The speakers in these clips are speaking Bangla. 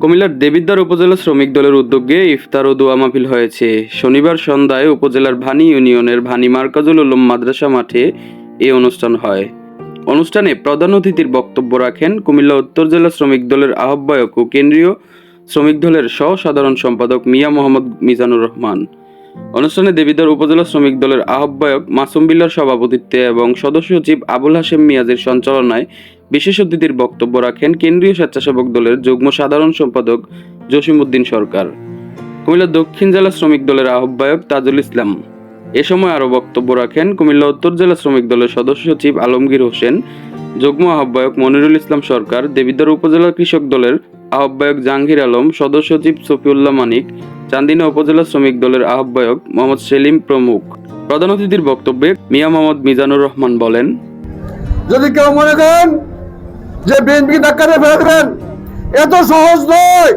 কুমিল্লার দেবিদ্বার উপজেলা শ্রমিক দলের উদ্যোগে ইফতার ও দোয়া মাহফিল হয়েছে। শনিবার সন্ধ্যায় উপজেলার ভানি ইউনিয়নের ভানি মার্কাজুল উলুম মাদ্রাসা মাঠে এই অনুষ্ঠান হয়। অনুষ্ঠানে প্রধান অতিথির বক্তব্য রাখেন কুমিল্লা উত্তর জেলা শ্রমিক দলের আহ্বায়ক ও কেন্দ্রীয় শ্রমিক দলের সহ সাধারণ সম্পাদক মিয়া মোহাম্মদ মিজানুর রহমান। অনুষ্ঠানে দেবিদ্বার উপজেলা শ্রমিক দলের আহ্বায়ক মাসুম বিল্লার সভাপতিত্বে এবং সদস্য সচিব আবুল হাশেম মিয়াজের সঞ্চালনায় বিশেষ অতিথির বক্তব্য রাখেন কেন্দ্রীয় স্বেচ্ছাসেবক দলের যুগ্ম সাধারণ সম্পাদক জসিমউদ্দিন সরকার। কুমিল্লা দক্ষিণ জেলা শ্রমিক দলের আহ্বায়ক তাজুল ইসলাম। এ সময় আরও বক্তব্য রাখেন কুমিল্লা উত্তর জেলা শ্রমিক দলের সদস্য সচিব আলমগীর হোসেন, যুগ্ম আহ্বায়ক মনিরুল ইসলাম সরকার, দেবিদ্বার উপজেলা কৃষক দলের আহ্বায়ক জাহাঙ্গীর আলম, সদস্য সচিব সফিউল্লাহ মানিক, চান্দিনা উপজেলা শ্রমিক দলের আহ্বায়ক মোহাম্মদ সেলিম প্রমুখ। প্রধান অতিথির বক্তব্যে মিয়া মোহাম্মদ মিজানুর রহমান বলেন, যদি কেউ মনে করেন যে বিএনপি ধাক্কা দিয়ে ফেলে দেবেন এত সহজ নয়।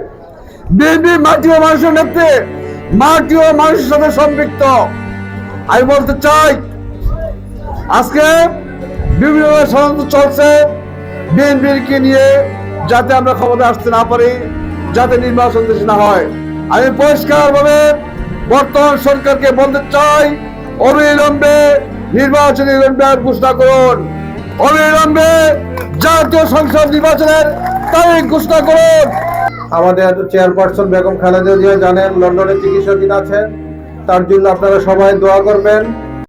বিএনপি মাটি ও মানুষের নেত্রে মাটি ও মানুষের সাথে সম্পৃক্ত। আমি বলতে চাই, আজকে বিভিন্ন ষড়যন্ত্র চলছে বিএনপির কে নিয়ে, যাতে আমরা ক্ষমতা আসতে না পারি, যাতে নির্বাচন দেশে না হয়। আমি পরিষ্কার ভাবে বর্তমান সরকারকে বলতে চাই অবিলম্বে নির্বাচনী ঘোষণা করুন। অবিলম্বে জাতীয় সংসদ নির্বাচনের তারিখ ঘোষণা করুন। আমাদের চেয়ারপারসন বেগম খালেদা জিয়া জানেন, লন্ডনে চিকিৎসাধীন আছেন। তার জন্য আপনারা সবাই দোয়া করবেন।